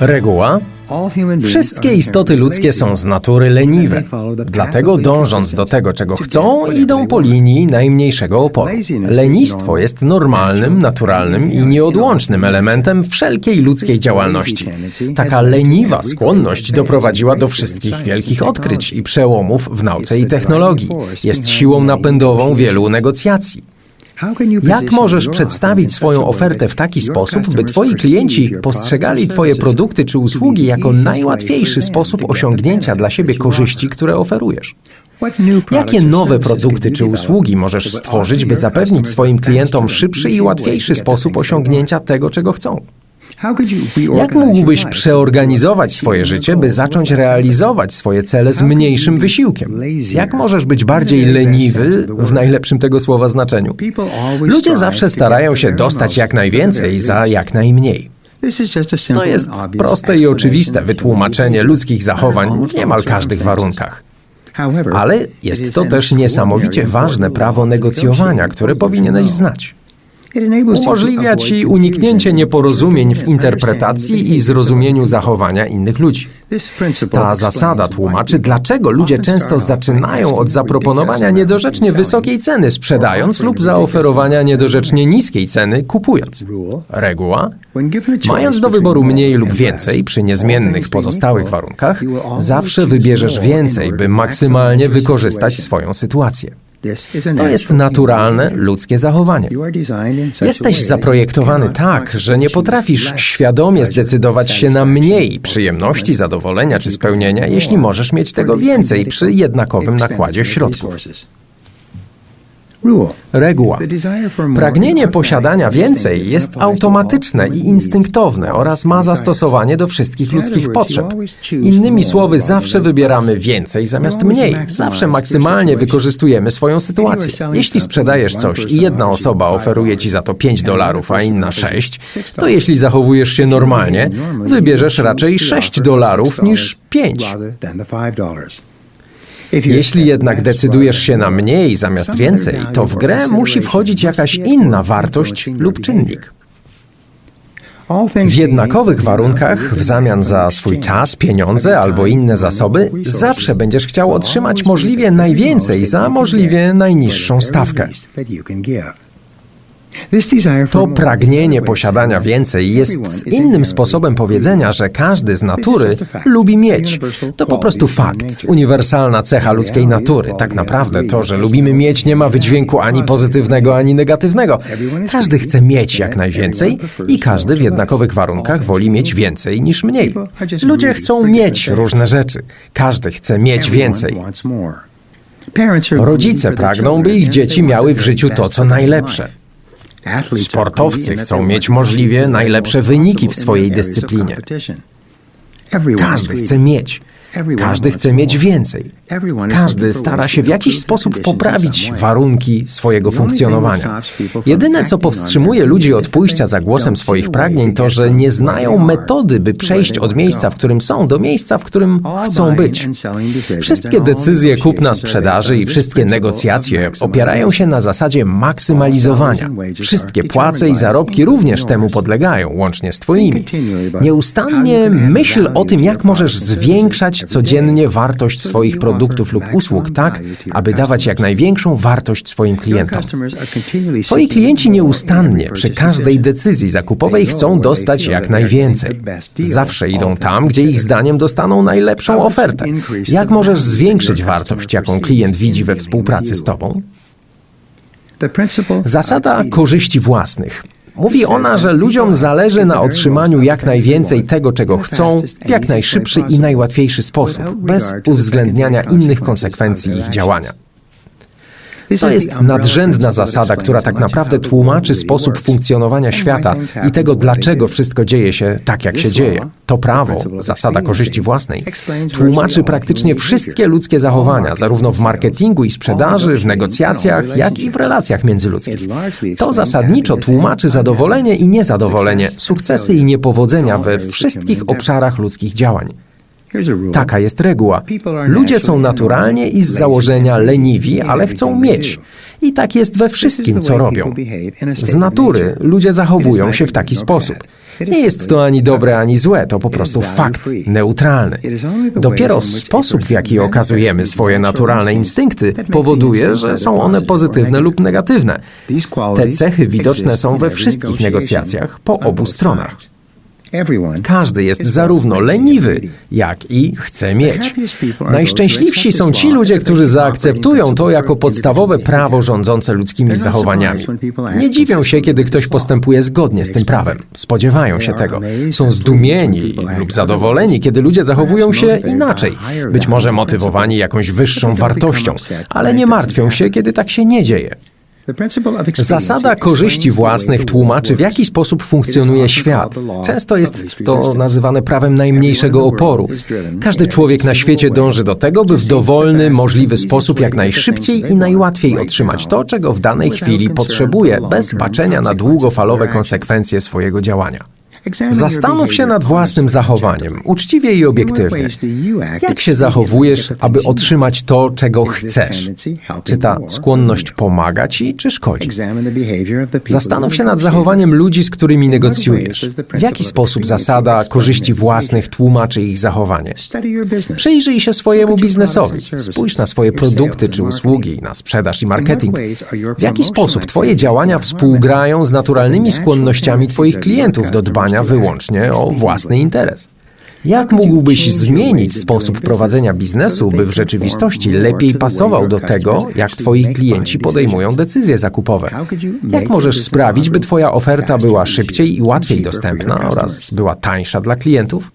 Reguła? Wszystkie istoty ludzkie są z natury leniwe. Dlatego dążąc do tego, czego chcą, idą po linii najmniejszego oporu. Lenistwo jest normalnym, naturalnym i nieodłącznym elementem wszelkiej ludzkiej działalności. Taka leniwa skłonność doprowadziła do wszystkich wielkich odkryć i przełomów w nauce i technologii. Jest siłą napędową wielu negocjacji. Jak możesz przedstawić swoją ofertę w taki sposób, by Twoi klienci postrzegali Twoje produkty czy usługi jako najłatwiejszy sposób osiągnięcia dla siebie korzyści, które oferujesz? Jakie nowe produkty czy usługi możesz stworzyć, by zapewnić swoim klientom szybszy i łatwiejszy sposób osiągnięcia tego, czego chcą? Jak mógłbyś przeorganizować swoje życie, by zacząć realizować swoje cele z mniejszym wysiłkiem? Jak możesz być bardziej leniwy w najlepszym tego słowa znaczeniu? Ludzie zawsze starają się dostać jak najwięcej za jak najmniej. To jest proste i oczywiste wytłumaczenie ludzkich zachowań w niemal każdych warunkach. Ale jest to też niesamowicie ważne prawo negocjowania, które powinieneś znać. Umożliwia ci uniknięcie nieporozumień w interpretacji i zrozumieniu zachowania innych ludzi. Ta zasada tłumaczy, dlaczego ludzie często zaczynają od zaproponowania niedorzecznie wysokiej ceny sprzedając lub zaoferowania niedorzecznie niskiej ceny kupując. Reguła? Mając do wyboru mniej lub więcej przy niezmiennych pozostałych warunkach, zawsze wybierzesz więcej, by maksymalnie wykorzystać swoją sytuację. To jest naturalne ludzkie zachowanie. Jesteś zaprojektowany tak, że nie potrafisz świadomie zdecydować się na mniej przyjemności, zadowolenia czy spełnienia, jeśli możesz mieć tego więcej przy jednakowym nakładzie środków. Reguła. Pragnienie posiadania więcej jest automatyczne i instynktowne oraz ma zastosowanie do wszystkich ludzkich potrzeb. Innymi słowy, zawsze wybieramy więcej zamiast mniej. Zawsze maksymalnie wykorzystujemy swoją sytuację. Jeśli sprzedajesz coś i jedna osoba oferuje ci za to 5 dolarów, a inna 6, to jeśli zachowujesz się normalnie, wybierzesz raczej 6 dolarów niż 5. Jeśli jednak decydujesz się na mniej zamiast więcej, to w grę musi wchodzić jakaś inna wartość lub czynnik. W jednakowych warunkach, w zamian za swój czas, pieniądze albo inne zasoby, zawsze będziesz chciał otrzymać możliwie najwięcej za możliwie najniższą stawkę. To pragnienie posiadania więcej jest innym sposobem powiedzenia, że każdy z natury lubi mieć. To po prostu fakt, uniwersalna cecha ludzkiej natury. Tak naprawdę to, że lubimy mieć, nie ma wydźwięku ani pozytywnego, ani negatywnego. Każdy chce mieć jak najwięcej i każdy w jednakowych warunkach woli mieć więcej niż mniej. Ludzie chcą mieć różne rzeczy. Każdy chce mieć więcej. Rodzice pragną, by ich dzieci miały w życiu to, co najlepsze. Sportowcy chcą mieć możliwie najlepsze wyniki w swojej dyscyplinie. Każdy chce mieć. Każdy chce mieć więcej. Każdy stara się w jakiś sposób poprawić warunki swojego funkcjonowania. Jedyne, co powstrzymuje ludzi od pójścia za głosem swoich pragnień, to, że nie znają metody, by przejść od miejsca, w którym są, do miejsca, w którym chcą być. Wszystkie decyzje kupna sprzedaży i wszystkie negocjacje opierają się na zasadzie maksymalizowania. Wszystkie płace i zarobki również temu podlegają, łącznie z Twoimi. Nieustannie myśl o tym, jak możesz zwiększać codziennie wartość swoich produktów lub usług tak, aby dawać jak największą wartość swoim klientom. Twoi klienci nieustannie przy każdej decyzji zakupowej chcą dostać jak najwięcej. Zawsze idą tam, gdzie ich zdaniem dostaną najlepszą ofertę. Jak możesz zwiększyć wartość, jaką klient widzi we współpracy z Tobą? Zasada korzyści własnych. Mówi ona, że ludziom zależy na otrzymaniu jak najwięcej tego, czego chcą, w jak najszybszy i najłatwiejszy sposób, bez uwzględniania innych konsekwencji ich działania. To jest nadrzędna zasada, która tak naprawdę tłumaczy sposób funkcjonowania świata i tego, dlaczego wszystko dzieje się tak, jak się dzieje. To prawo, zasada korzyści własnej, tłumaczy praktycznie wszystkie ludzkie zachowania, zarówno w marketingu i sprzedaży, w negocjacjach, jak i w relacjach. międzyludzkich. To zasadniczo tłumaczy zadowolenie i niezadowolenie, sukcesy i niepowodzenia we wszystkich obszarach ludzkich działań. Taka jest reguła. Ludzie są naturalnie i z założenia leniwi, ale chcą mieć. I tak jest we wszystkim, co robią. Z natury ludzie zachowują się w taki sposób. Nie jest to ani dobre, ani złe, to po prostu fakt neutralny. Dopiero sposób, w jaki okazujemy swoje naturalne instynkty, powoduje, że są one pozytywne lub negatywne. Te cechy widoczne są we wszystkich negocjacjach po obu stronach. Każdy jest zarówno leniwy, jak i chce mieć. Najszczęśliwsi są ci ludzie, którzy zaakceptują to jako podstawowe prawo rządzące ludzkimi zachowaniami. Nie dziwią się, kiedy ktoś postępuje zgodnie z tym prawem. Spodziewają się tego. Są zdumieni lub zadowoleni, kiedy ludzie zachowują się inaczej, być może motywowani jakąś wyższą wartością, ale nie martwią się, kiedy tak się nie dzieje. Zasada korzyści własnych tłumaczy, w jaki sposób funkcjonuje świat. Często jest to nazywane prawem najmniejszego oporu. Każdy człowiek na świecie dąży do tego, by w dowolny, możliwy sposób jak najszybciej i najłatwiej otrzymać to, czego w danej chwili potrzebuje, bez baczenia na długofalowe konsekwencje swojego działania. Zastanów się nad własnym zachowaniem, uczciwie i obiektywnie. Jak się zachowujesz, aby otrzymać to, czego chcesz? Czy ta skłonność pomaga ci, czy szkodzi? Zastanów się nad zachowaniem ludzi, z którymi negocjujesz. W jaki sposób zasada korzyści własnych tłumaczy ich zachowanie? Przyjrzyj się swojemu biznesowi. Spójrz na swoje produkty czy usługi, na sprzedaż i marketing. W jaki sposób Twoje działania współgrają z naturalnymi skłonnościami Twoich klientów do dbania wyłącznie o własny interes? Jak mógłbyś zmienić sposób prowadzenia biznesu, by w rzeczywistości lepiej pasował do tego, jak Twoi klienci podejmują decyzje zakupowe? Jak możesz sprawić, by Twoja oferta była szybciej i łatwiej dostępna oraz była tańsza dla klientów?